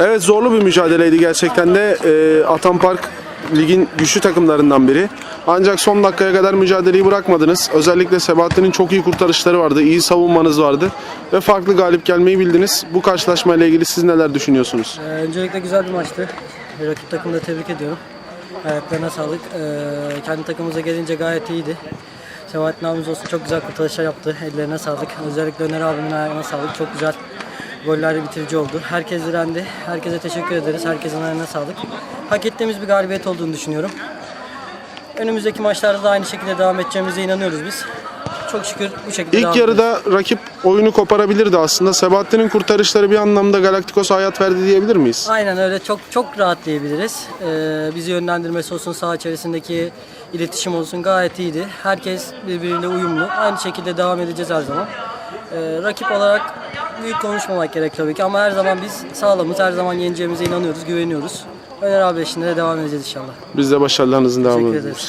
Evet zorlu bir mücadeleydi gerçekten de. Ee, Atan Park ligin güçlü takımlarından biri. Ancak son dakikaya kadar mücadeleyi bırakmadınız. Özellikle Sebahattin'in çok iyi kurtarışları vardı, iyi savunmanız vardı ve farklı galip gelmeyi bildiniz. Bu karşılaşmayla ilgili siz neler düşünüyorsunuz? Ee, öncelikle güzel bir maçtı. Rakip takımı da tebrik ediyorum. Ayaklarına sağlık. Ee, kendi takımımıza gelince gayet iyiydi. Sebahattin abimiz olsun çok güzel kurtarışlar yaptı. Ellerine sağlık. Özellikle Öner abimin ayağına sağlık. Çok güzel goller bitirici oldu. Herkes direndi. Herkese teşekkür ederiz. Herkesin ayağına sağlık. Hak ettiğimiz bir galibiyet olduğunu düşünüyorum. Önümüzdeki maçlarda da aynı şekilde devam edeceğimize inanıyoruz biz. Çok şükür bu şekilde İlk devam yarıda rakip oyunu koparabilirdi aslında. Sebahattin'in kurtarışları bir anlamda Galacticos'a hayat verdi diyebilir miyiz? Aynen öyle çok çok rahat diyebiliriz. Ee, bizi yönlendirmesi olsun, saha içerisindeki iletişim olsun gayet iyiydi. Herkes birbiriyle uyumlu. Aynı şekilde devam edeceğiz her zaman. Ee, rakip olarak büyük konuşmamak gerek tabii ki ama her zaman biz sağlamız, her zaman yeneceğimize inanıyoruz, güveniyoruz. Öner abi eşliğinde de devam edeceğiz inşallah. Biz de başarılarınızın devamını Teşekkür diliyoruz.